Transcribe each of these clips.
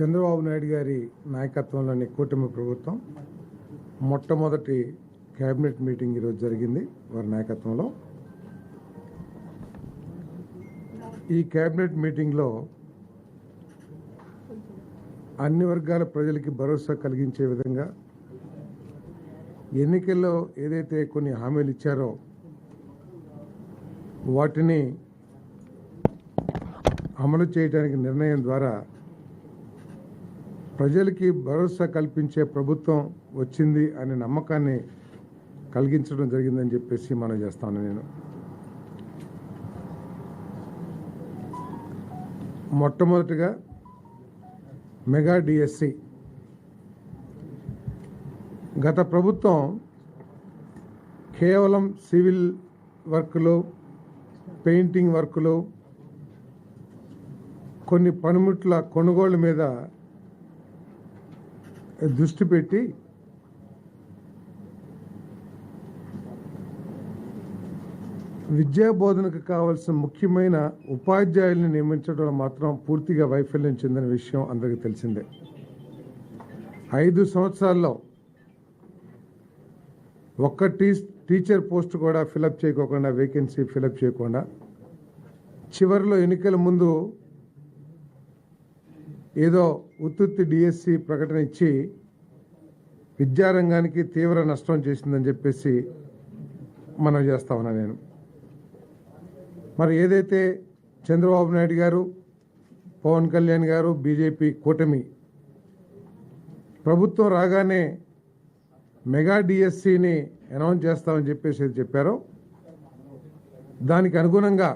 చంద్రబాబు నాయుడు గారి నాయకత్వంలోని కూటమి ప్రభుత్వం మొట్టమొదటి కేబినెట్ మీటింగ్ ఈరోజు జరిగింది వారి నాయకత్వంలో. ఈ కేబినెట్ మీటింగ్లో అన్ని వర్గాల ప్రజలకి భరోసా కలిగించే విధంగా ఎన్నికల్లో ఏదైతే కొన్ని హామీలు ఇచ్చారో వాటిని అమలు చేయడానికి నిర్ణయం ద్వారా ప్రజలకి భరోసా కల్పించే ప్రభుత్వం వచ్చింది అనే నమ్మకాన్ని కలిగించడం జరిగిందని చెప్పేసి మనం చేస్తాను నేను. మొట్టమొదటిగా మెగా డిఎస్సి. గత ప్రభుత్వం కేవలం సివిల్ వర్క్లో పెయింటింగ్ వర్కులు కొన్ని పనిముట్ల కొనుగోలు మీద దృష్టి పెట్టి విద్యా బోధనకు కావాల్సిన ముఖ్యమైన ఉపాధ్యాయుల్ని నియమించడం మాత్రం పూర్తిగా వైఫల్యం చెందిన విషయం అందరికీ తెలిసిందే. ఐదు సంవత్సరాల్లో ఒక్క టీ టీచర్ పోస్ట్ కూడా ఫిలప్ చేయకోకుండా వేకెన్సీ ఫిలప్ చేయకుండా చివరిలో ఎన్నికల ముందు ఏదో ఉత్తుత్తి డిఎస్సి ప్రకటన ఇచ్చి విద్యారంగానికి తీవ్ర నష్టం చేసిందని చెప్పేసి మనం చేస్తా ఉన్నా నేను. మరి ఏదైతే చంద్రబాబు నాయుడు గారు పవన్ కళ్యాణ్ గారు బీజేపీ కూటమి ప్రభుత్వం రాగానే మెగా డిఎస్సిని అనౌన్స్ చేస్తామని చెప్పేసి చెప్పారో దానికి అనుగుణంగా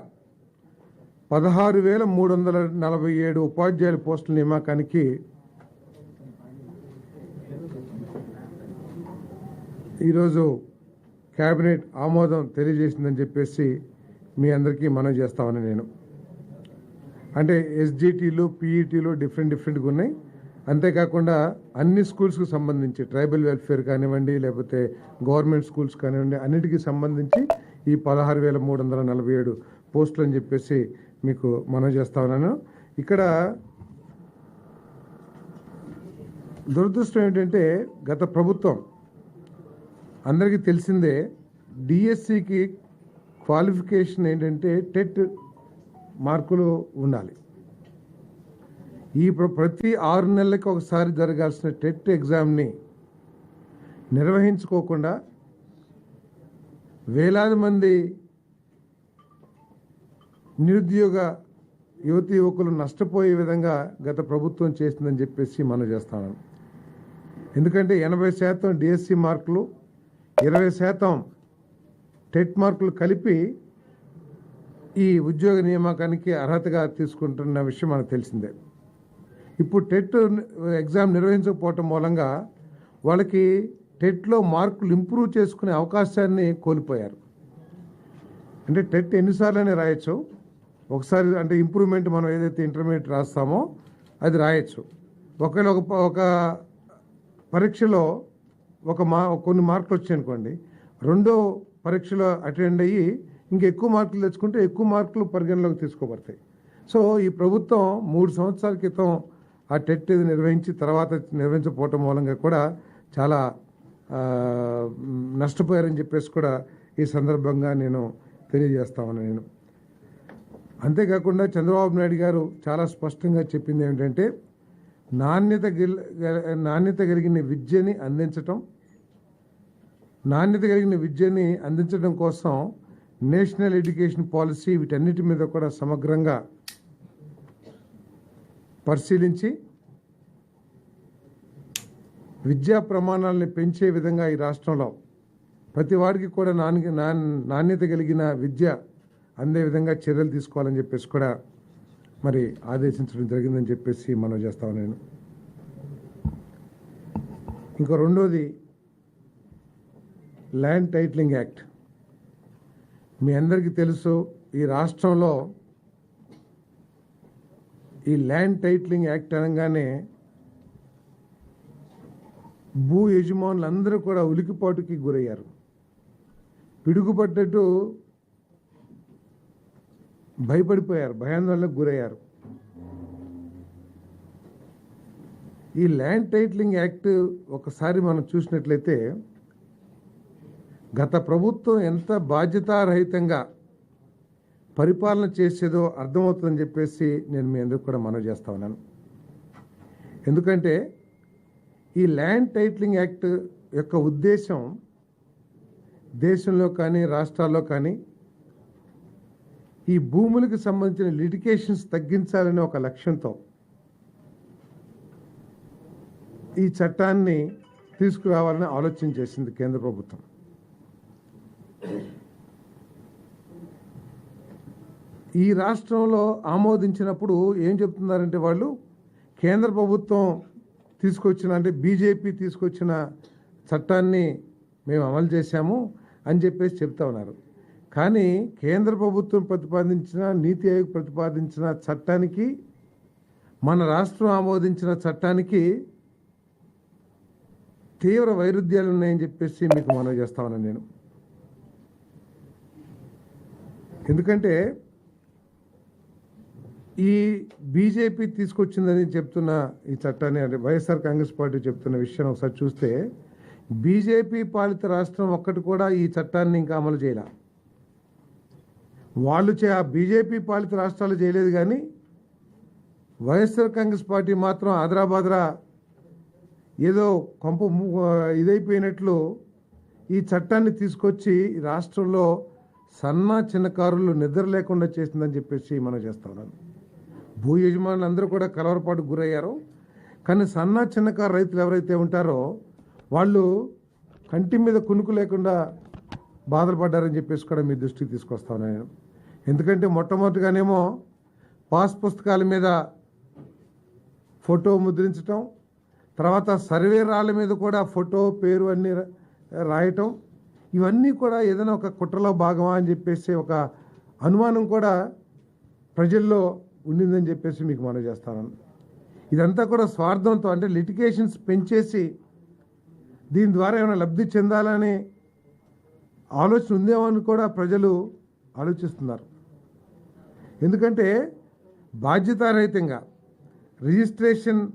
పదహారు వేల మూడు వందల నలభై ఏడు ఉపాధ్యాయుల పోస్టుల నియామకానికి ఈరోజు కేబినెట్ ఆమోదం తెలియజేసిందని చెప్పేసి మీ అందరికీ మనం చేస్తామని నేను. అంటే ఎస్జిటీలు పీఈటీలు డిఫరెంట్ డిఫరెంట్గా ఉన్నాయి. అంతేకాకుండా అన్ని స్కూల్స్కి సంబంధించి ట్రైబల్ వెల్ఫేర్ కానివ్వండి లేకపోతే గవర్నమెంట్ స్కూల్స్ కానివ్వండి అన్నిటికీ సంబంధించి ఈ పదహారు వేల మూడు వందల నలభై ఏడు పోస్టులు అని చెప్పేసి మీకు మనం చేస్తా ఉన్నాను. ఇక్కడ దురదృష్టం ఏంటంటే గత ప్రభుత్వం అందరికీ తెలిసిందే డిఎస్సికి క్వాలిఫికేషన్ ఏంటంటే టెట్ మార్కులు ఉండాలి. ఈ ప్రతి ఆరు నెలలకి ఒకసారి జరగాల్సిన టెట్ ఎగ్జామ్ని నిర్వహించుకోకుండా వేలాది మంది నిరుద్యోగ యువతి యువకులు నష్టపోయే విధంగా గత ప్రభుత్వం చేసిందని చెప్పేసి మనం చేస్తాను ఎందుకంటే ఎనభై శాతం డిఎస్సి మార్కులు ఇరవై శాతం టెట్ మార్కులు కలిపి ఈ ఉద్యోగ నియామకానికి అర్హతగా తీసుకుంటున్న విషయం మనకు తెలిసిందే. ఇప్పుడు టెట్ ఎగ్జామ్ నిర్వహించకపోవటం మూలంగా వాళ్ళకి టెట్లో మార్కులు ఇంప్రూవ్ చేసుకునే అవకాశాన్ని కోల్పోయారు. అంటే టెట్ ఎన్నిసార్లు అని రాయొచ్చు ఒకసారి అంటే ఇంప్రూవ్మెంట్ మనం ఏదైతే ఇంటర్మీడియట్ రాస్తామో అది రాయొచ్చు. ఒకవేళ ఒక ప- ఒక పరీక్షలో ఒక మా కొన్ని మార్కులు వచ్చాయి అనుకోండి రెండో పరీక్షలో అటెండ్ అయ్యి ఇంకా ఎక్కువ మార్కులు తెచ్చుకుంటే ఎక్కువ మార్కులు పరిగణలోకి తీసుకోబడతాయి. సో ఈ ప్రభుత్వం మూడు సంవత్సరాల క్రితం ఆ టెట్ ఇది నిర్వహించి తర్వాత నిర్వహించకపోవటం మూలంగా కూడా చాలా నష్టపోయారని చెప్పేసి కూడా ఈ సందర్భంగా నేను తెలియజేస్తామని నేను అంతేకాకుండా చంద్రబాబు నాయుడు గారు చాలా స్పష్టంగా చెప్పింది ఏమిటంటే నాణ్యత నాణ్యత కలిగిన విద్యని అందించటం నాణ్యత కలిగిన విద్యని అందించడం కోసం నేషనల్ ఎడ్యుకేషన్ పాలసీ వీటన్నిటి మీద కూడా సమగ్రంగా పరిశీలించి విద్యా ప్రమాణాలని పెంచే విధంగా ఈ రాష్ట్రంలో ప్రతి వాడికి కూడా నాణ్య నాణ్యత కలిగిన విద్య అందే విధంగా చర్యలు తీసుకోవాలని చెప్పేసి కూడా మరి ఆదేశించడం జరిగిందని చెప్పేసి మనం చేస్తాను నేను. ఇంకో రెండోది ల్యాండ్ టైటిలింగ్ యాక్ట్ మీ అందరికీ తెలుసు ఈ రాష్ట్రంలో ఈ ల్యాండ్ టైటిలింగ్ యాక్ట్ అనగానే భూ యజమానులు అందరూ కూడా ఉలికిపాటుకి గురయ్యారు. పిడుగుపడ్డట్టు భయపడిపోయారు భయాందోళనకు గురయ్యారు. ఈ ల్యాండ్ టైటిలింగ్ యాక్ట్ ఒకసారి మనం చూసినట్లయితే గత ప్రభుత్వం ఎంత బాధ్యతారహితంగా పరిపాలన చేసేదో అర్థమవుతుందని చెప్పేసి నేను మీ అందరికి కూడా మనవి చేస్తా ఉన్నాను. ఎందుకంటే ఈ ల్యాండ్ టైటిలింగ్ యాక్ట్ యొక్క ఉద్దేశం దేశంలో కానీ రాష్ట్రాల్లో కానీ ఈ భూములకు సంబంధించిన లిటికేషన్స్ తగ్గించాలనే ఒక లక్ష్యంతో ఈ చట్టాన్ని తీసుకురావాలని ఆలోచన చేసింది కేంద్ర ప్రభుత్వం. ఈ రాష్ట్రంలో ఆమోదించినప్పుడు ఏం చెప్తున్నారంటే వాళ్ళు కేంద్ర ప్రభుత్వం తీసుకొచ్చిన అంటే బీజేపీ తీసుకొచ్చిన చట్టాన్ని మేము అమలు చేశాము అని చెప్పేసి చెప్తా ఉన్నారు. కానీ కేంద్ర ప్రభుత్వం ప్రతిపాదించిన నీతి ఆయోగ్ ప్రతిపాదించిన చట్టానికి మన రాష్ట్రం ఆమోదించిన చట్టానికి తీవ్ర వైరుధ్యాలు ఉన్నాయని చెప్పేసి మీకు మనవి చేస్తా నేను. ఎందుకంటే ఈ బీజేపీ తీసుకొచ్చిందని చెప్తున్న ఈ చట్టాన్ని అంటే వైఎస్ఆర్ కాంగ్రెస్ పార్టీ చెప్తున్న విషయం ఒకసారి చూస్తే బీజేపీ పాలిత రాష్ట్రం ఒక్కటి కూడా ఈ చట్టాన్ని ఇంకా అమలు చేయలే. వాళ్ళు చే ఆ బీజేపీ పాలిత రాష్ట్రాలు చేయలేదు కానీ వైఎస్ఆర్ కాంగ్రెస్ పార్టీ మాత్రం ఆదరాబాద్రా ఏదో కొంప ఇదైపోయినట్లు ఈ చట్టాన్ని తీసుకొచ్చి రాష్ట్రంలో సన్న చిన్నకారులు నిద్ర లేకుండా చేసిందని చెప్పేసి మనం చేస్తా ఉన్నాను భూ యజమానులు అందరూ కూడా కలవరపాటు గురయ్యారు. కానీ సన్న చిన్నకారు రైతులు ఎవరైతే ఉంటారో వాళ్ళు కంటి మీద కునుకు లేకుండా బాధలు పడ్డారని చెప్పేసి కూడా మీ దృష్టికి తీసుకొస్తాను నేను ఎందుకంటే మొట్టమొదటిగానేమో పాస్ పుస్తకాల మీద ఫోటో ముద్రించటం తర్వాత సర్వే రాళ్ళ మీద కూడా ఫోటో పేరు అన్నీ రాయటం ఇవన్నీ కూడా ఏదైనా ఒక కుట్రలో భాగమా అని చెప్పేసి ఒక అనుమానం కూడా ప్రజల్లో ఉండిందని చెప్పేసి మీకు మనం చేస్తాను. ఇదంతా కూడా స్వార్థంతో అంటే లిటికేషన్స్ పెంచేసి దీని ద్వారా ఏమైనా లబ్ధి చెందాలని ఆలోచన ఉందేమో అని కూడా ప్రజలు ఆలోచిస్తున్నారు. ఎందుకంటే బాధ్యతారహితంగా రిజిస్ట్రేషన్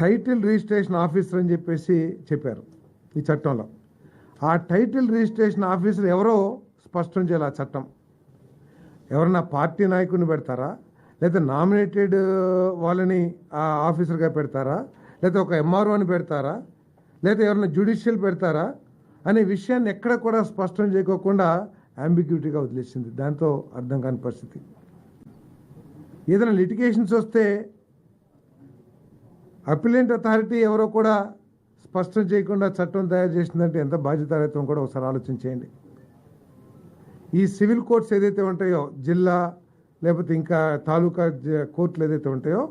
టైటిల్ రిజిస్ట్రేషన్ ఆఫీసర్ అని చెప్పేసి చెప్పారు ఈ చట్టంలో. ఆ టైటిల్ రిజిస్ట్రేషన్ ఆఫీసర్ ఎవరో స్పష్టం చేయాలి ఆ చట్టం. ఎవరన్నా పార్టీ నాయకుడిని పెడతారా? లేదా నామినేటెడ్ వాళ్ళని ఆ ఆఫీసర్గా పెడతారా? లేదా ఒక ఎంఆర్ఓని పెడతారా? లేదా ఎవరైనా జ్యుడిషియల్ పెడతారా? అనే విషయాన్ని ఎక్కడ కూడా స్పష్టం చేయకోకుండా అంబిగ్యూటీగా వదిలేసింది. దాంతో అర్థం కాని పరిస్థితి. ఏదైనా లిటిగేషన్స్ వస్తే అపిలెంట్ అథారిటీ ఎవరో కూడా స్పష్టం చేయకుండా చట్టం తయారు చేసిందంటే ఎంత బాధ్యతారహితం కూడా ఒకసారి ఆలోచించేయండి ఈ సివిల్ కోర్ట్స్ ఏదైతే ఉంటాయో జిల్లా లేకపోతే ఇంకా తాలూకా కోర్టులు ఏదైతే ఉంటాయో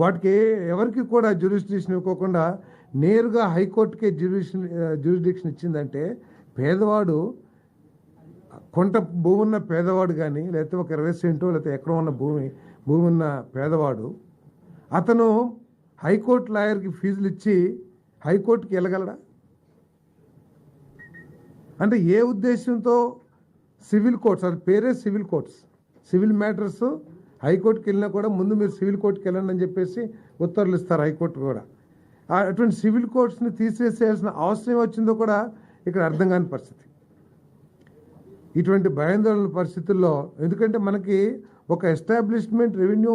వాటికి ఎవరికి కూడా జ్యూరిస్డిక్షన్ ఇవ్వకుండా నేరుగా హైకోర్టుకే జ్యూరిషన్ జ్యూరిడిక్షన్ ఇచ్చిందంటే పేదవాడు కొంట భూమి ఉన్న పేదవాడు కానీ లేకపోతే ఒక ఇరవై సెంటో లేకపోతే ఎక్కడ ఉన్న భూమి భూమి ఉన్న పేదవాడు అతను హైకోర్టు లాయర్కి ఫీజులు ఇచ్చి హైకోర్టుకి వెళ్ళగలడా? అంటే ఏ ఉద్దేశంతో? సివిల్ కోర్ట్స్ అది పేరే సివిల్ కోర్ట్స్. సివిల్ మ్యాటర్స్ హైకోర్టుకి వెళ్ళినా కూడా ముందు మీరు సివిల్ కోర్టుకి వెళ్ళండి అని చెప్పేసి ఉత్తర్వులు ఇస్తారు హైకోర్టు కూడా. అటువంటి సివిల్ కోర్ట్స్ని తీసేసేయాల్సిన అవసరం వచ్చిందో కూడా ఇక్కడ అర్థం కాని పరిస్థితి. ఇటువంటి భయాందోళన పరిస్థితుల్లో ఎందుకంటే మనకి ఒక ఎస్టాబ్లిష్మెంట్ రెవెన్యూ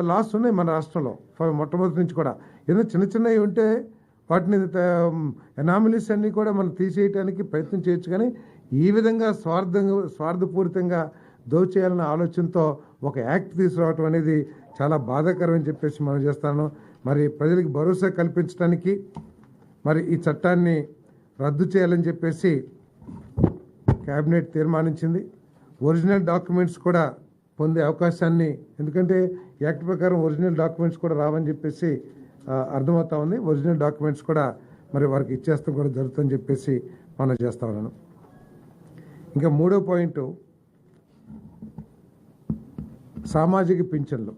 లాస్ ఉన్నాయి మన రాష్ట్రంలో ఫ- మొట్టమొదటి నుంచి కూడా. ఏదో చిన్న చిన్నవి ఉంటే వాటిని ఎనామిలీస్ అన్నీ కూడా మనం తీసేయటానికి ప్రయత్నం చేయొచ్చు కానీ ఈ విధంగా స్వార్థంగా స్వార్థపూరితంగా దోచేయాలన్న ఆలోచనతో ఒక యాక్ట్ తీసుకురావటం అనేది చాలా బాధాకరం అని చెప్పేసి మనం చేస్తాను. మరి ప్రజలకు భరోసా కల్పించడానికి మరి ఈ చట్టాన్ని రద్దు చేయాలని చెప్పేసి కేబినెట్ తీర్మానించింది. ఒరిజినల్ డాక్యుమెంట్స్ కూడా పొందే అవకాశాన్ని ఎందుకంటే యాక్ట్ ప్రకారం ఒరిజినల్ డాక్యుమెంట్స్ కూడా రావని చెప్పేసి అర్థమవుతా ఉంది. ఒరిజినల్ డాక్యుమెంట్స్ కూడా మరి వారికి ఇచ్చేస్తాం కూడా జరుగుతుందని చెప్పేసి మనం చేస్తా ఉన్నాను. ఇంకా మూడో పాయింట్ సామాజిక పింఛన్లు.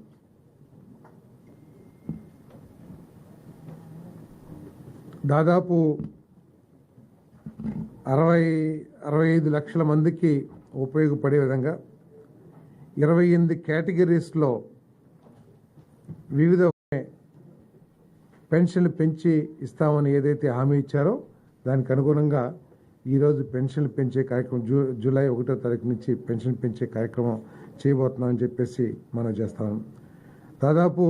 దాదాపు అరవై అరవై ఐదు లక్షల మందికి ఉపయోగపడే విధంగా ఇరవై ఎనిమిది కేటగిరీస్లో వివిధ పెన్షన్లు పెంచి ఇస్తామని ఏదైతే హామీ ఇచ్చారో దానికి అనుగుణంగా ఈరోజు పెన్షన్లు పెంచే కార్యక్రమం జూ జూలై ఒకటో తారీఖు నుంచి పెన్షన్ పెంచే కార్యక్రమం చేయబోతున్నామని చెప్పేసి మనం చేస్తాం. దాదాపు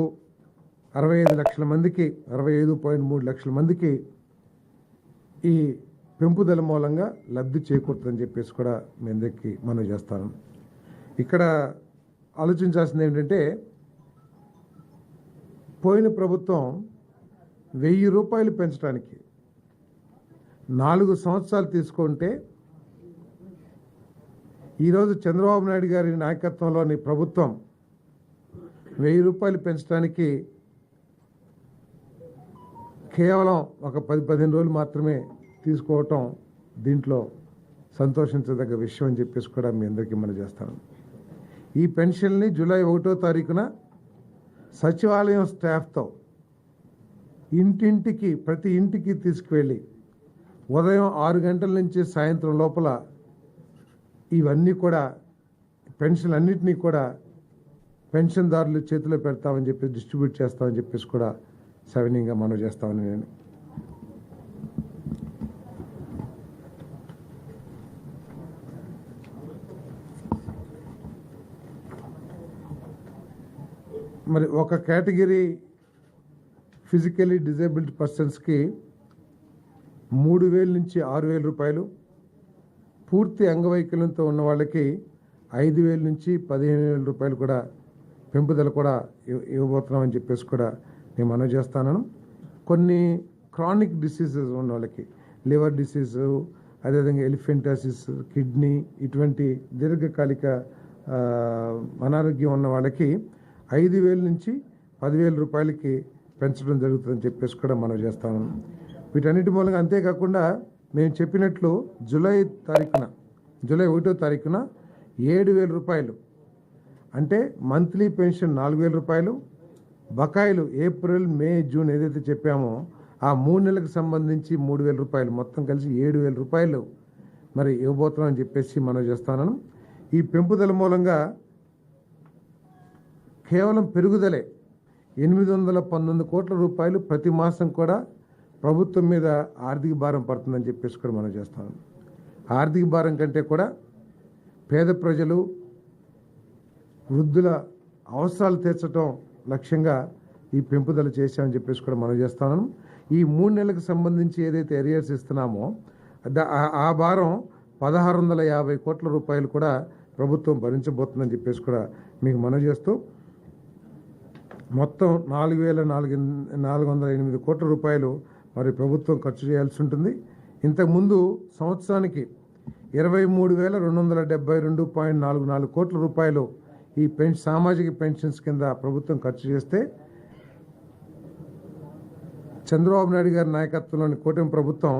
అరవై ఐదు లక్షల మందికి అరవై ఐదు పాయింట్ మూడు లక్షల మందికి ఈ పెంపుదల మూలంగా లబ్ధి చేకూరుతుందని చెప్పేసి కూడా మీ అందరికీ మనం చేస్తాను ఇక్కడ ఆలోచించాల్సింది ఏంటంటే పోయిన ప్రభుత్వం వెయ్యి రూపాయలు పెంచడానికి నాలుగు సంవత్సరాలు తీసుకుంటే ఈరోజు చంద్రబాబు నాయుడు గారి నాయకత్వంలోని ప్రభుత్వం వెయ్యి రూపాయలు పెంచడానికి కేవలం ఒక పది పదిహేను రోజులు మాత్రమే తీసుకోవటం దీంట్లో సంతోషించదగ్గ విషయం అని చెప్పేసి కూడా మీ అందరికీ మనం చేస్తాను. ఈ పెన్షన్ని జూలై ఒకటో తారీఖున సచివాలయం స్టాఫ్తో ఇంటింటికి ప్రతి ఇంటికి తీసుకువెళ్ళి ఉదయం ఆరు గంటల నుంచి సాయంత్రం లోపల ఇవన్నీ కూడా పెన్షన్ అన్నింటినీ కూడా పెన్షన్దారులు చేతిలో పెడతామని చెప్పి డిస్ట్రిబ్యూట్ చేస్తామని చెప్పేసి కూడా సవినీయంగా మనం చేస్తామని నేను. మరి ఒక కేటగిరీ ఫిజికలీ డిజేబుల్డ్ పర్సన్స్కి మూడు వేల నుంచి ఆరు వేల రూపాయలు పూర్తి అంగవైకల్యంతో ఉన్న వాళ్ళకి ఐదు వేల నుంచి పదిహేను వేల రూపాయలు కూడా పెంపుదల కూడా ఇవ్వబోతున్నామని చెప్పేసి కూడా నేను మనవి చేస్తాను. కొన్ని క్రానిక్ డిసీజెస్ ఉన్న వాళ్ళకి లివర్ డిసీజు అదేవిధంగా ఎలిఫెంటాసిస్ కిడ్నీ ఇటువంటి దీర్ఘకాలిక అనారోగ్యం ఉన్న వాళ్ళకి ఐదు వేల నుంచి పదివేల రూపాయలకి పెంచడం జరుగుతుందని చెప్పేసి కూడా మనం చేస్తాము వీటన్నిటి మూలంగా అంతేకాకుండా మేము చెప్పినట్లు జూలై తారీఖున జూలై ఒకటో తారీఖున ఏడు వేల రూపాయలు. అంటే మంత్లీ పెన్షన్ నాలుగు వేల రూపాయలు. బకాయిలు ఏప్రిల్ మే జూన్ ఏదైతే చెప్పామో ఆ మూడు నెలలకు సంబంధించి మూడు వేల రూపాయలు. మొత్తం కలిసి ఏడు వేల రూపాయలు మరి ఇవ్వబోతున్నామని చెప్పేసి మనం చేస్తున్నాను. ఈ పెంపుదల మూలంగా కేవలం పెరుగుదలే. ఎనిమిది వందల పంతొమ్మిది కోట్ల రూపాయలు ప్రతి మాసం కూడా ప్రభుత్వం మీద ఆర్థిక భారం పడుతుందని చెప్పేసి కూడా మనం చేస్తాం. ఆర్థిక భారం కంటే కూడా పేద ప్రజలు వృద్ధుల అవసరాలు తీర్చడం లక్ష్యంగా ఈ పెంపుదల చేశామని చెప్పేసి కూడా మనం చేస్తాను ఈ మూడు నెలలకు సంబంధించి ఏదైతే ఎరియర్స్ ఇస్తున్నామో ఆ- భారం పదహారు వందల యాభై కోట్ల రూపాయలు కూడా ప్రభుత్వం భరించబోతుందని చెప్పేసి కూడా మీకు మనం చేస్తూ మొత్తం నాలుగు వేల నాలుగు నాలుగు వందల ఎనిమిది కోట్ల రూపాయలు మరి ప్రభుత్వం ఖర్చు చేయాల్సి ఉంటుంది. ఇంతకుముందు సంవత్సరానికి ఇరవై మూడు వేల రెండు వందల డెబ్బై రెండు పాయింట్ నాలుగు నాలుగు కోట్ల రూపాయలు ఈ పెన్ సామాజిక పెన్షన్స్ కింద ప్రభుత్వం ఖర్చు చేస్తే చంద్రబాబు నాయుడు గారి నాయకత్వంలోని కూటమి ప్రభుత్వం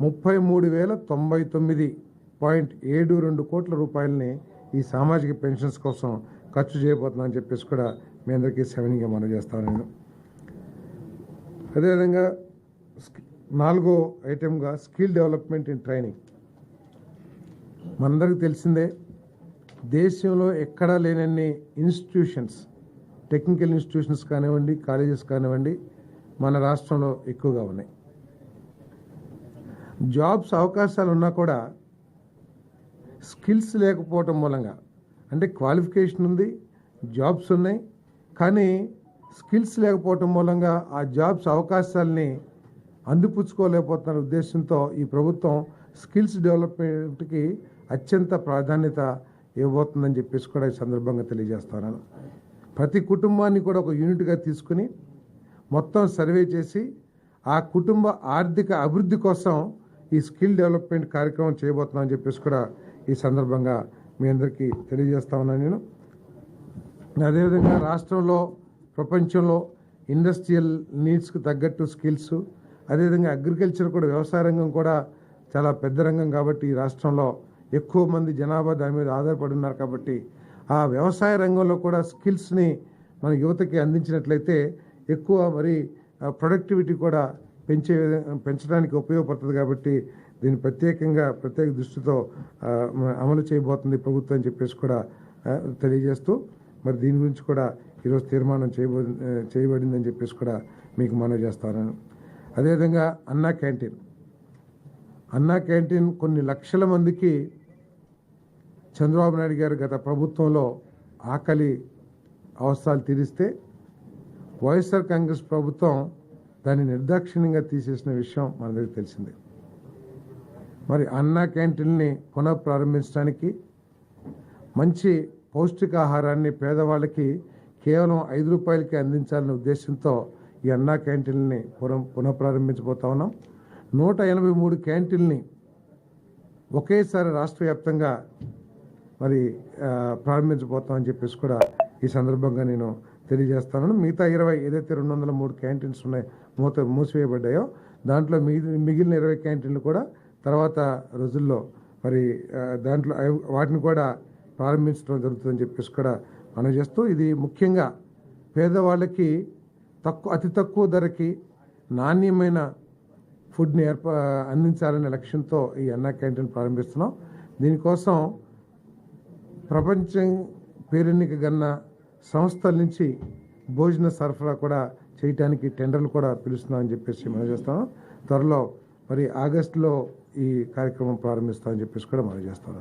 ముప్పై మూడు వేల తొంభై తొమ్మిది పాయింట్ ఏడు రెండు కోట్ల రూపాయలని ఈ సామాజిక పెన్షన్స్ కోసం ఖర్చు చేయబోతున్నామని చెప్పేసి కూడా మీ అందరికీ సెవెన్గా మనం చేస్తాను నేను అదేవిధంగా నాలుగో ఐటెంగా స్కిల్ డెవలప్మెంట్ ఇన్ ట్రైనింగ్. మనందరికీ తెలిసిందే దేశంలో ఎక్కడా లేనన్ని ఇన్స్టిట్యూషన్స్ టెక్నికల్ ఇన్స్టిట్యూషన్స్ కానివ్వండి కాలేజెస్ కానివ్వండి మన రాష్ట్రంలో ఎక్కువగా ఉన్నాయి. జాబ్స్ అవకాశాలు ఉన్నా కూడా స్కిల్స్ లేకపోవటం మూలంగా అంటే క్వాలిఫికేషన్ ఉంది జాబ్స్ ఉన్నాయి కానీ స్కిల్స్ లేకపోవటం మూలంగా ఆ జాబ్స్ అవకాశాలని అందిపుచ్చుకోలేకపోతున్న ఉద్దేశంతో ఈ ప్రభుత్వం స్కిల్స్ డెవలప్మెంట్కి అత్యంత ప్రాధాన్యత ఇవ్వబోతుందని చెప్పేసి కూడా ఈ సందర్భంగా తెలియజేస్తున్నాను. ప్రతి కుటుంబాన్ని కూడా ఒక యూనిట్గా తీసుకుని మొత్తం సర్వే చేసి ఆ కుటుంబ ఆర్థిక అభివృద్ధి కోసం ఈ స్కిల్ డెవలప్మెంట్ కార్యక్రమం చేయబోతున్నామని చెప్పేసి కూడా ఈ సందర్భంగా మీ అందరికీ తెలియజేస్తా ఉన్నాను నేను. అదేవిధంగా రాష్ట్రంలో ప్రపంచంలో ఇండస్ట్రియల్ నీడ్స్కి తగ్గట్టు స్కిల్స్ అదేవిధంగా అగ్రికల్చర్ కూడా వ్యవసాయ రంగం కూడా చాలా పెద్ద రంగం కాబట్టి ఈ రాష్ట్రంలో ఎక్కువ మంది జనాభా దాని మీద ఆధారపడి ఉన్నారు కాబట్టి ఆ వ్యవసాయ రంగంలో కూడా స్కిల్స్ని మన యువతకి అందించినట్లయితే ఎక్కువ మరి ప్రొడక్టివిటీ కూడా పెంచే పెంచడానికి ఉపయోగపడుతుంది కాబట్టి దీన్ని ప్రత్యేకంగా ప్రత్యేక దృష్టితో అమలు చేయబోతుంది ప్రభుత్వం అని చెప్పేసి కూడా తెలియజేస్తూ మరి దీని గురించి కూడా ఈరోజు తీర్మానం చేయబో చేయబడిందని చెప్పేసి కూడా మీకు మనవి చేస్తాను. అదేవిధంగా అన్నా క్యాంటీన్. అన్నా క్యాంటీన్ కొన్ని లక్షల మందికి చంద్రబాబు నాయుడు గారు గత ప్రభుత్వంలో ఆకలి అవసరాలు తీరిస్తే వైఎస్ఆర్ కాంగ్రెస్ ప్రభుత్వం దాన్ని నిర్దాక్షిణ్యంగా తీసేసిన విషయం మన దగ్గర తెలిసిందే. మరి అన్నా క్యాంటీన్ని పునః ప్రారంభించడానికి మంచి పౌష్టికాహారాన్ని పేదవాళ్ళకి కేవలం ఐదు రూపాయలకి అందించాలనే ఉద్దేశంతో ఈ అన్నా క్యాంటీన్ని పునః పునః ప్రారంభించబోతా ఉన్నాం. నూట ఎనభై మూడు క్యాంటీన్ని ఒకేసారి రాష్ట్ర వ్యాప్తంగా మరి ప్రారంభించబోతామని చెప్పేసి కూడా ఈ సందర్భంగా నేను తెలియజేస్తాను. మిగతా ఇరవై ఏదైతే రెండు వందల మూడు క్యాంటీన్స్ ఉన్నాయి మూత మూసివేయబడ్డాయో దాంట్లో మిగిలిన మిగిలిన ఇరవై క్యాంటీన్లు కూడా తర్వాత రోజుల్లో మరి దాంట్లో వాటిని కూడా ప్రారంభించడం జరుగుతుందని చెప్పేసి కూడా మనం చేస్తూ ఇది ముఖ్యంగా పేదవాళ్ళకి తక్కువ అతి తక్కువ ధరకి నాణ్యమైన ఫుడ్ని ఏర్పా అందించాలనే లక్ష్యంతో ఈ అన్నా క్యాంటీన్ ప్రారంభిస్తున్నాం. దీనికోసం ప్రపంచం పేరెన్నిక గన్న సంస్థల నుంచి భోజన సరఫరా కూడా చేయటానికి టెండర్లు కూడా పిలుస్తున్నామని చెప్పేసి మనం చేస్తాం త్వరలో మరి ఆగస్టులో ఈ కార్యక్రమం ప్రారంభిస్తామని చెప్పేసి కూడా మనం చేస్తాం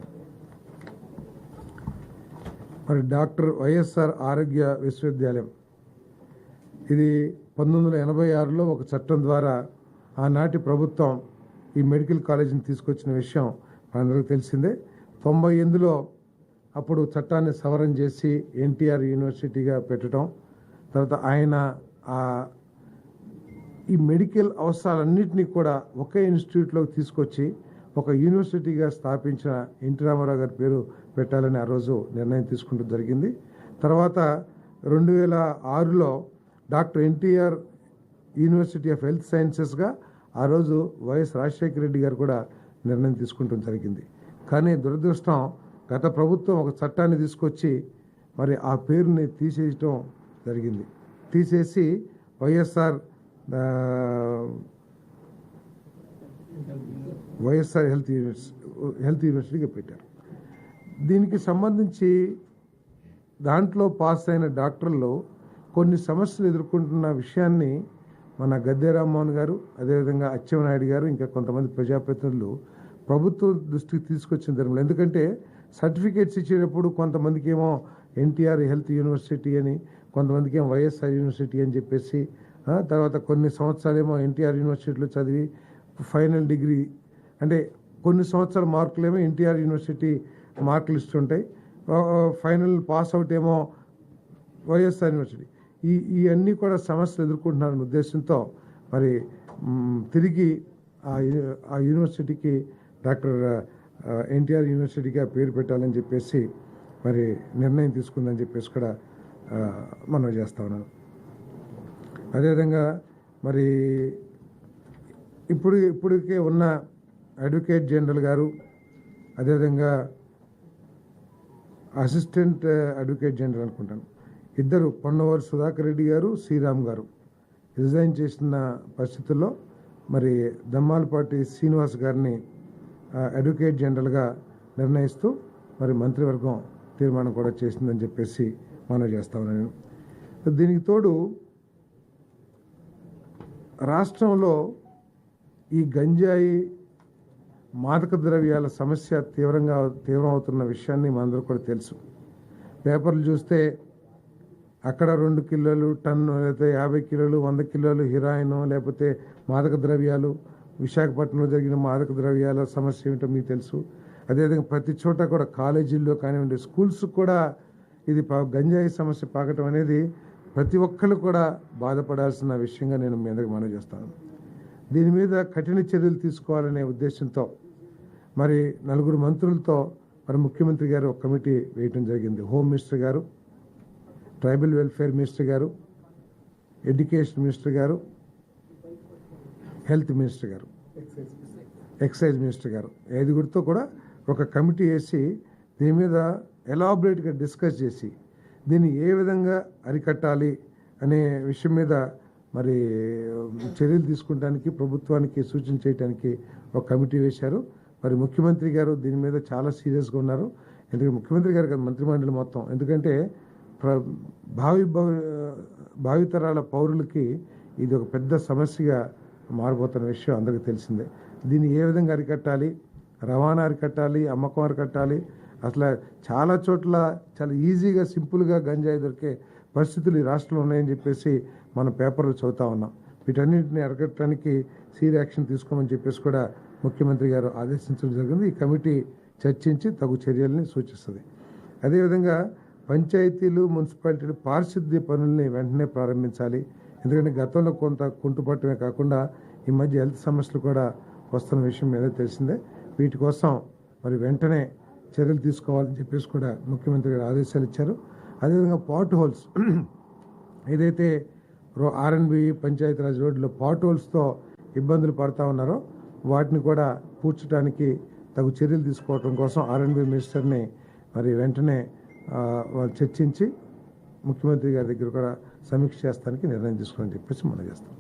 మరి డాక్టర్ వైఎస్ఆర్ ఆరోగ్య విశ్వవిద్యాలయం ఇది పంతొమ్మిది వందల ఎనభై ఆరులో ఒక చట్టం ద్వారా ఆనాటి ప్రభుత్వం ఈ మెడికల్ కాలేజీని తీసుకొచ్చిన విషయం మనందరికీ తెలిసిందే. తొంభై ఎనిమిదిలో అప్పుడు చట్టాన్ని సవరణ చేసి ఎన్టీఆర్ యూనివర్సిటీగా పెట్టడం తర్వాత ఆయన ఆ ఈ మెడికల్ అవసరాలన్నింటినీ కూడా ఒకే ఇన్స్టిట్యూట్లోకి తీసుకొచ్చి ఒక యూనివర్సిటీగా స్థాపించిన ఎన్టీ రామారావు గారి పేరు పెట్టాలని ఆ రోజు నిర్ణయం తీసుకుంటూ జరిగింది. తర్వాత రెండు వేల ఆరులో doctor NTR university of health సైన్సెస్గా ఆ రోజు వైఎస్ రాజశేఖర రెడ్డి గారు కూడా నిర్ణయం తీసుకుంటం జరిగింది. కానీ దురదృష్టం గత ప్రభుత్వం ఒక చట్టాన్ని తీసుకొచ్చి మరి ఆ పేరుని తీసేయటం జరిగింది. తీసేసి YSR YSR health university health యూనివర్సిటీగా పెట్టారు. దీనికి సంబంధించి దాంట్లో పాస్ అయిన డాక్టర్లు కొన్ని సమస్యలు ఎదుర్కొంటున్న విషయాన్ని మన గద్దె రామ్మోహన్ గారు అదేవిధంగా అచ్చెన్నాయుడు గారు ఇంకా కొంతమంది ప్రజాప్రతినిధులు ప్రభుత్వ దృష్టికి తీసుకొచ్చిన ధర్మం. ఎందుకంటే సర్టిఫికేట్స్ ఇచ్చేటప్పుడు కొంతమందికి ఏమో ఎన్టీఆర్ హెల్త్ యూనివర్సిటీ అని కొంతమందికి ఏమో వైఎస్ఆర్ యూనివర్సిటీ అని చెప్పేసి తర్వాత కొన్ని సంవత్సరాలు ఏమో ఎన్టీఆర్ యూనివర్సిటీలో చదివి ఫైనల్ డిగ్రీ అంటే కొన్ని సంవత్సరాల మార్కులేమో ఎన్టీఆర్ యూనివర్సిటీ మార్కులు ఇస్తుంటాయి. ఫైనల్ పాస్ అవుట్ ఏమో వైఎస్ఆర్ యూనివర్సిటీ. ఈ ఇవన్నీ కూడా సమస్యలు ఎదుర్కొంటున్నారనే ఉద్దేశంతో మరి తిరిగి ఆ యూనివర్సిటీకి డాక్టర్ ఎన్టీఆర్ యూనివర్సిటీగా పేరు పెట్టాలని చెప్పేసి మరి నిర్ణయం తీసుకుందని చెప్పేసి కూడా ఆ, మనం చేస్తా ఉన్నాను అదేవిధంగా మరి ఇప్పుడు ఇప్పటికే ఉన్న అడ్వకేట్ జనరల్ గారు అదేవిధంగా అసిస్టెంట్ అడ్వకేట్ జనరల్ అనుకుంటాను. ఇద్దరు పొన్నవారు సుధాకర్ రెడ్డి గారు శ్రీరామ్ గారు. రిజైన్ చేసిన పరిస్థితుల్లో మరి దమ్మాలపాటి శ్రీనివాస్ గారిని అడ్వకేట్ జనరల్గా నిర్ణయిస్తూ మరి మంత్రివర్గం తీర్మానం కూడా చేసిందని చెప్పేసి మనవి చేస్తా ఉన్నాను దీనికి తోడు రాష్ట్రంలో ఈ గంజాయి మాదక ద్రవ్యాల సమస్య తీవ్రంగా తీవ్రమవుతున్న విషయాన్ని మనందరూ కూడా తెలుసు. పేపర్లు చూస్తే అక్కడ రెండు కిలోలు టన్ను లేకపోతే యాభై కిలోలు వంద కిలోలు హిరాయిన్ లేకపోతే మాదక ద్రవ్యాలు. విశాఖపట్నంలో జరిగిన మాదక ద్రవ్యాల సమస్య ఏమిటో మీకు తెలుసు. అదేవిధంగా ప్రతి చోట కూడా కాలేజీల్లో కానివ్వండి స్కూల్స్ కూడా ఇది పా- గంజాయి సమస్య పాకటం అనేది ప్రతి ఒక్కరు కూడా బాధపడాల్సిన విషయంగా నేను మీ అందరికి మనవి చేస్తాను. దీని మీద కఠిన చర్యలు తీసుకోవాలనే ఉద్దేశంతో మరి నలుగురు మంత్రులతో మరి ముఖ్యమంత్రి గారు ఒక కమిటీ వేయటం జరిగింది. హోమ్ మినిస్టర్ గారు ట్రైబల్ వెల్ఫేర్ మినిస్టర్ గారు ఎడ్యుకేషన్ మినిస్టర్ గారు హెల్త్ మినిస్టర్ గారు ఎక్సైజ్ మినిస్టర్ గారు. ఐదుగురితో కూడా ఒక కమిటీ వేసి దీని మీద ఎలాబరేట్గా డిస్కస్ చేసి దీన్ని ఏ విధంగా అరికట్టాలి అనే విషయం మీద మరి చర్యలు తీసుకుంటానికి ప్రభుత్వానికి సూచన చేయడానికి ఒక కమిటీ వేశారు. మరి ముఖ్యమంత్రి గారు దీని మీద చాలా సీరియస్గా ఉన్నారు. ఎందుకంటే ముఖ్యమంత్రి గారు కదా మంత్రిమండలి మొత్తం. ఎందుకంటే భావి భావితరాల పౌరులకి ఇది ఒక పెద్ద సమస్యగా మారిపోతున్న విషయం అందరికీ తెలిసిందే. దీన్ని ఏ విధంగా అరికట్టాలి? రవాణా అరికట్టాలి? అమ్మకం అరికట్టాలి? అసలు చాలా చోట్ల చాలా ఈజీగా సింపుల్గా గంజాయి దొరికే పరిస్థితులు ఈ రాష్ట్రంలో ఉన్నాయని చెప్పేసి మనం పేపర్లు చదువుతా ఉన్నాం. వీటన్నింటిని అరికట్టడానికి సీరియస్ యాక్షన్ తీసుకోమని చెప్పేసి కూడా ముఖ్యమంత్రి గారు ఆదేశించడం జరిగింది. ఈ కమిటీ చర్చించి తగు చర్యల్ని సూచిస్తుంది. అదేవిధంగా పంచాయతీలు మున్సిపాలిటీలు పారిశుద్ధ్య పనుల్ని వెంటనే ప్రారంభించాలి. ఎందుకంటే గతంలో కొంత కుంటుపట్టమే కాకుండా ఈ మధ్య హెల్త్ సమస్యలు కూడా వస్తున్న విషయం ఏదో తెలిసిందే. వీటి కోసం మరి వెంటనే చర్యలు తీసుకోవాలని చెప్పేసి కూడా ముఖ్యమంత్రి గారు ఆదేశాలు ఇచ్చారు. అదేవిధంగా పాట్ హోల్స్ ఏదైతే రో ఆర్ఎన్బి పంచాయతీరాజ్ రోడ్లో పాట్ హోల్స్తో ఇబ్బందులు పడతా ఉన్నారో వాటిని కూడా పూడ్చడానికి తగు చర్యలు తీసుకోవడం కోసం ఆర్ఎన్బి మినిస్టర్ని మరి వెంటనే వాళ్ళు చర్చించి ముఖ్యమంత్రి గారి దగ్గర కూడా సమీక్ష చేస్తానికి నిర్ణయం తీసుకోవాలని చెప్పేసి మనం చేస్తాం.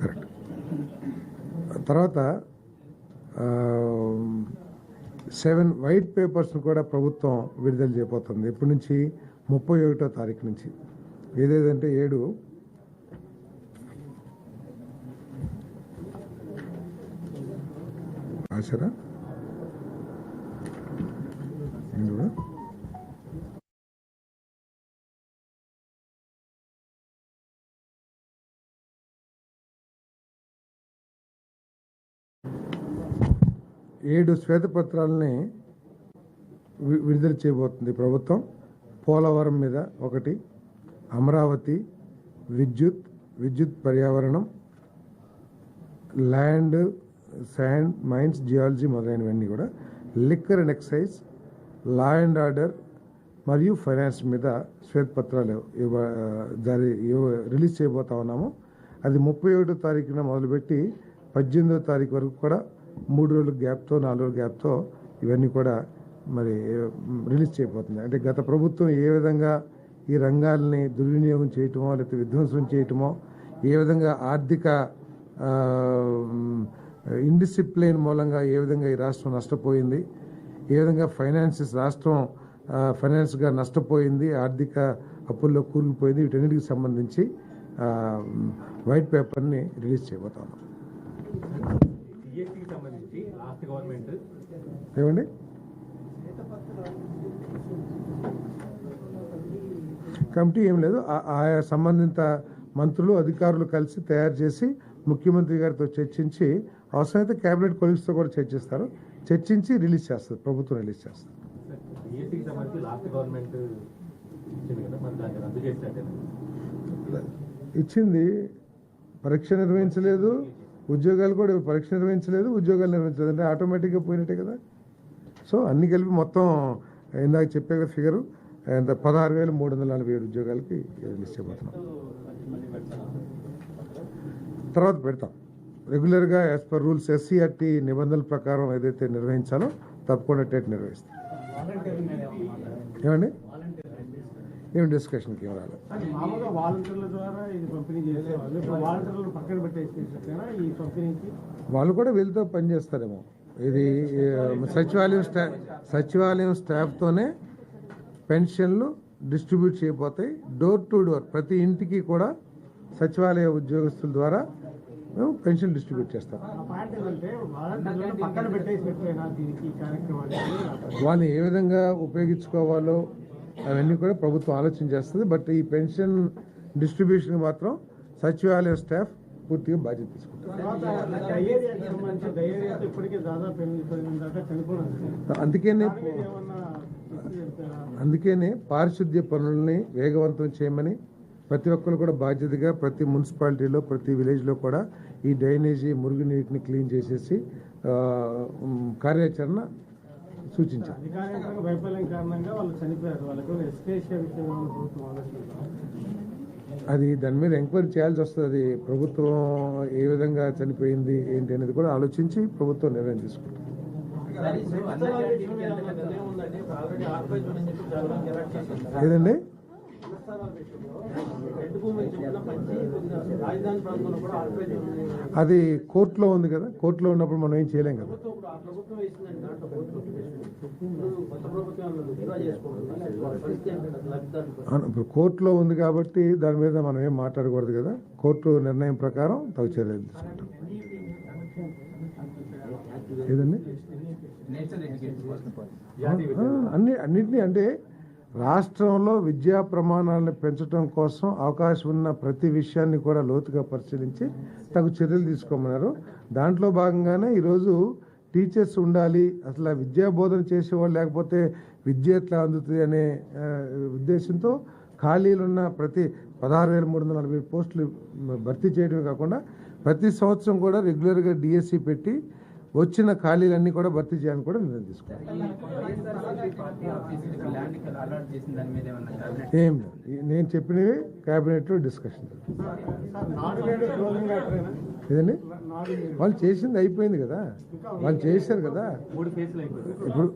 కరెక్ట్. తర్వాత సెవెన్ వైట్ పేపర్స్ను కూడా ప్రభుత్వం విడుదల చేయబోతుంది. ఎప్పటి నుంచి? ముప్పై ఒకటో తారీఖు నుంచి. ఏదేదంటే ఏడు రాశారా ఇది కూడా? ఏడు శ్వేతపత్రాలని వి- విడుదల చేయబోతుంది ప్రభుత్వం పోలవరం మీద ఒకటి అమరావతి విద్యుత్ విద్యుత్ పర్యావరణం ల్యాండ్ శాండ్ మైన్స్ జియాలజీ మొదలైనవన్నీ కూడా liquor and excise law and order మరియు ఫైనాన్స్ మీద శ్వేతపత్రాలు ఇవ్వ జారీ ఇవ్వ- రిలీజ్ చేయబోతా ఉన్నాము. అది ముప్పై ఒకటో తారీఖున మొదలుపెట్టి పద్దెనిమిదో తారీఖు వరకు కూడా మూడు రోజుల గ్యాప్తో నాలుగు రోజుల గ్యాప్తో ఇవన్నీ కూడా మరి రిలీజ్ చేయబోతుంది. అంటే గత ప్రభుత్వం ఏ విధంగా ఈ రంగాల్ని దుర్వినియోగం చేయటమో లేకపోతే విధ్వంసం చేయటమో ఏ విధంగా ఆర్థిక ఇండిసిప్లిన్ మూలంగా ఏ విధంగా ఈ రాష్ట్రం నష్టపోయింది ఏ విధంగా ఫైనాన్సెస్ రాష్ట్రం ఫైనాన్స్గా నష్టపోయింది ఆర్థిక అప్పుల్లో కూలిపోయింది వీటన్నిటికి సంబంధించి వైట్ పేపర్ని రిలీజ్ చేయబోతాను గవర్నమెంట్ ఏమండి? కమిటీ ఏం లేదు. ఆయా సంబంధిత మంత్రులు అధికారులు కలిసి తయారు చేసి ముఖ్యమంత్రి గారితో చర్చించి అవసరమైతే కేబినెట్ కొలీగ్స్తో కూడా చర్చిస్తారు. చర్చించి రిలీజ్ చేస్తారు. ప్రభుత్వం రిలీజ్ గవర్నమెంట్ ఇచ్చింది పరీక్ష నిర్వహించలేదు. ఉద్యోగాలు కూడా పరీక్ష నిర్వహించలేదు. ఉద్యోగాలు నిర్వహించలేదు. అంటే ఆటోమేటిక్గా పోయినట్టే కదా. సో అన్ని కలిపి మొత్తం ఇందాక చెప్పే కదా ఫిగరు. ఎంత? పదహారు వేల మూడు వందల నలభై ఏడు ఉద్యోగాలకి రిలీజ్ చేయబోతున్నాం. తర్వాత పెడతాం. రెగ్యులర్గా యాజ్ పర్ రూల్స్ ఎస్సీఆర్టీ నిబంధనల ప్రకారం ఏదైతే నిర్వహించాలో తప్పకుండా టెట్ నిర్వహిస్తాం. ఏమండి? ఏం డిస్కషన్కి ఏం రాలేదు. వాళ్ళు కూడా వీళ్ళతో పనిచేస్తారేమో ఇది సచివాలయం స్టా సచివాలయం స్టాఫ్తోనే పెన్షన్లు డిస్ట్రిబ్యూట్ చేయబోతాయి. డోర్ టు డోర్ ప్రతి ఇంటికి కూడా సచివాలయ ఉద్యోగస్తుల ద్వారా మేము పెన్షన్ డిస్ట్రిబ్యూట్ చేస్తాం. వాళ్ళని ఏ విధంగా ఉపయోగించుకోవాలో అవన్నీ కూడా ప్రభుత్వం ఆలోచన చేస్తుంది. బట్ ఈ పెన్షన్ డిస్ట్రిబ్యూషన్ మాత్రం సచివాలయ స్టాఫ్ పూర్తిగా బాధ్యత తీసుకుంటారు అందుకనే? అందుకనే పారిశుద్ధ్య పనుల్ని వేగవంతం చేయమని ప్రతి ఒక్కరు కూడా బాధ్యతగా ప్రతి మున్సిపాలిటీలో ప్రతి విలేజ్లో కూడా ఈ డ్రైనేజీ మురుగునీటిని క్లీన్ చేసేసి కార్యాచరణ సూచించారు. అది దాని మీద ఎంక్వైరీ చేయాల్సి వస్తుంది. అది ప్రభుత్వం ఏ విధంగా చనిపోయింది ఏంటి అనేది కూడా ఆలోచించి ప్రభుత్వం నిర్ణయం తీసుకుంటుంది. ఏదండి? అది కోర్టులో ఉంది కదా కోర్టులో ఉన్నప్పుడు మనం ఏం చేయలేం కదా. ఇప్పుడు కోర్టులో ఉంది కాబట్టి దాని మీద మనం ఏం మాట్లాడకూడదు కదా. కోర్టు నిర్ణయం ప్రకారం తగు చర్యలు తీసుకుంటాం. ఏదండి? అన్ని అన్నింటినీ అంటే రాష్ట్రంలో విద్యా ప్రమాణాలను పెంచడం కోసం అవకాశం ఉన్న ప్రతి విషయాన్ని కూడా లోతుగా పరిశీలించి తగు చర్యలు తీసుకోమన్నారు. దాంట్లో భాగంగానే ఈరోజు టీచర్స్ ఉండాలి అసలు ఆ విద్యా బోధన చేసేవాళ్ళు లేకపోతే విద్య ఎట్లా అందుతుంది అనే ఉద్దేశంతో ఖాళీలున్న ప్రతి పదహారు వేల మూడు వందల నలభై పోస్టులు భర్తీ చేయడమే కాకుండా ప్రతి సంవత్సరం కూడా రెగ్యులర్గా డిఎస్సి పెట్టి వచ్చిన ఖాళీలన్నీ కూడా భర్తీ చేయాలని కూడా నిర్ణయం తీసుకున్నాం ఏం లేదు. నేను చెప్పినవి క్యాబినెట్ డిస్కషన్ ఏదండి? వాళ్ళు చేసింది అయిపోయింది కదా. వాళ్ళు చేశారు కదా. ఇప్పుడు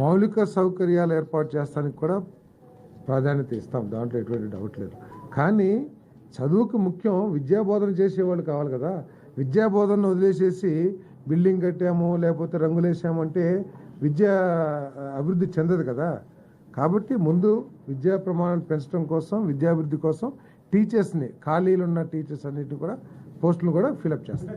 మౌలిక సౌకర్యాలు ఏర్పాటు చేస్తానికి కూడా ప్రాధాన్యత ఇస్తాం. దాంట్లో ఎటువంటి డౌట్ లేదు. కానీ చదువుకు ముఖ్యం విద్యాబోధన చేసేవాళ్ళు కావాలి కదా. విద్యాబోధన వదిలేసేసి బిల్డింగ్ కట్టాము లేకపోతే రంగులేసాము అంటే విద్య అభివృద్ధి చెందదు కదా. కాబట్టి ముందు విద్యా ప్రమాణాలు పెంచడం కోసం విద్యాభివృద్ధి కోసం టీచర్స్ని ఖాళీలు ఉన్న టీచర్స్ అన్నిటిని కూడా పోస్టులు కూడా ఫిలప్ చేస్తాం.